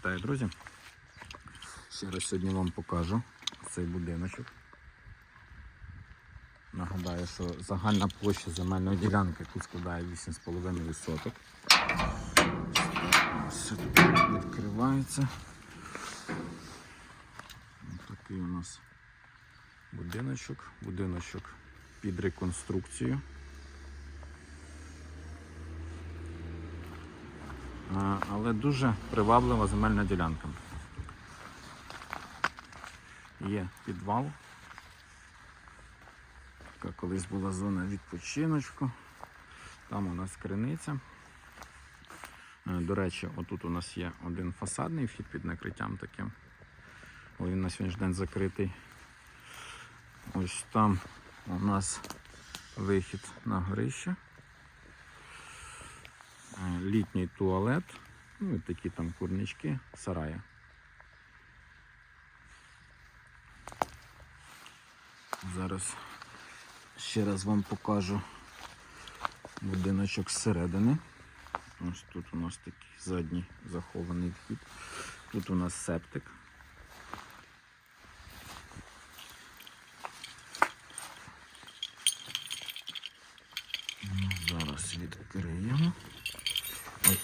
Вітаю, друзі. Ще раз сьогодні вам покажу цей будиночок. Нагадаю, що загальна площа земельної ділянки тут складає 8,5 соток. Все тут відкривається. Ось такий у нас будиночок. Будиночок під реконструкцію. Але дуже приваблива земельна ділянка. Є підвал. Така колись була зона відпочиночку. Там у нас криниця. Е, До речі, отут у нас є один фасадний вхід під накриттям таким. Але Він на сьогоднішній день закритий. Ось там у нас вихід на горище. Літній туалет, ну і такі там курнички, сараї. Зараз ще раз вам покажу будиночок зсередини. Ось тут у нас такий задній захований вхід. Тут у нас септик. Ну, Зараз відкриємо. Ой.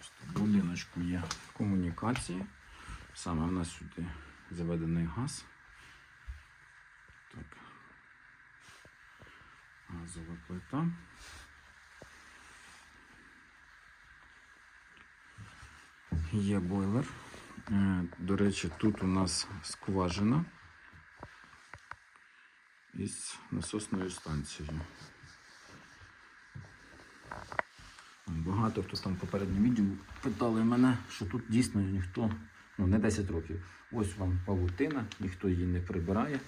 Ось тут В будиночку є комунікації. Саме в нас сюди заведений газ. Так. Газова плита. Є бойлер. Е, До речі, тут у нас скважина із насосною станцією. Багато хто там в попередньому відео питали мене, що тут дійсно ніхто, ну не 10 років. Ось вам павутина, ніхто її не прибирає.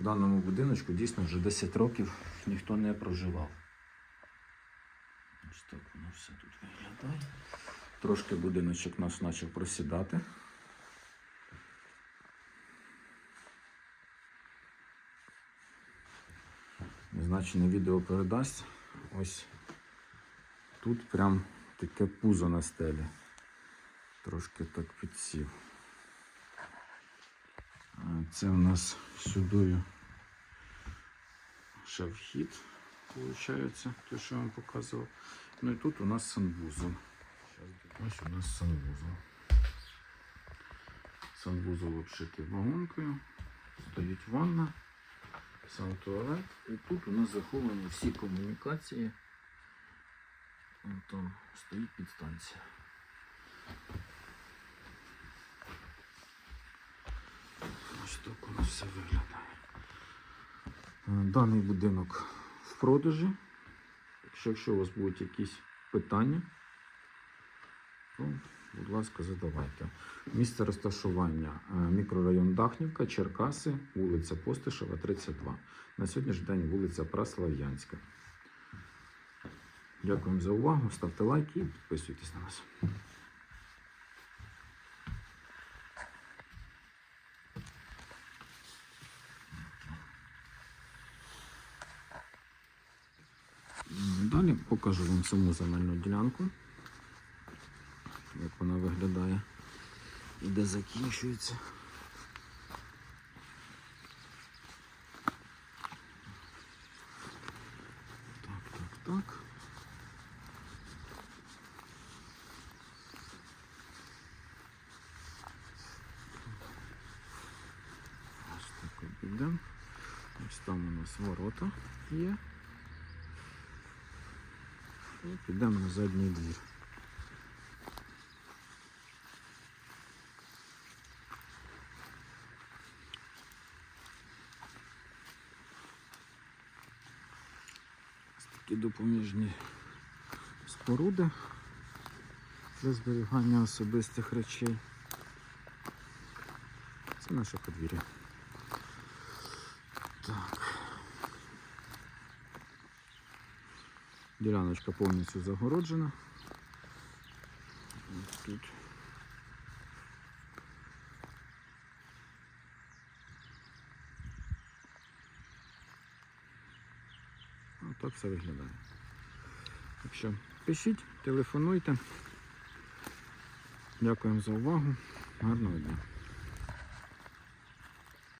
В даному будиночку дійсно вже 10 років ніхто не проживав. Ось так воно все тут виглядає. Трошки будиночок наш почав просідати. Незначене відео передасть. Ось тут прям таке пузо на стелі. Трошки так підсів. Це у нас сюдою ще вхід, виходить, те, що я вам показував. Ну і тут у нас санвузол. Ось у нас санвузол. Санвузол обшитий вагонкою. Стоїть ванна, сам туалет. І тут у нас заховані всі комунікації. Вон там стоїть підстанція. Ось так у нас все виглядає. Е, Даний будинок в продажі. Якщо, якщо у вас будуть якісь питання, то, будь ласка, задавайте. Місце розташування е, мікрорайон Дахнівка, Черкаси, вулиця Постишева, 32. На сьогоднішній день вулиця Праслав'янська. Дякуємо за увагу. Ставте лайки і підписуйтесь на нас. Далі покажу вам саму земельну ділянку, як вона виглядає і де закінчується. Так, так, так. Ось обійдемо. Ось там у нас ворота є. І підемо на задній двір. Такі допоміжні споруди для зберігання особистих речей. Це наше подвір'я. Діляночка повністю загороджена. Ось тут. Отак все виглядає. Якщо пишіть, телефонуйте. Дякуємо за увагу. Гарного дня.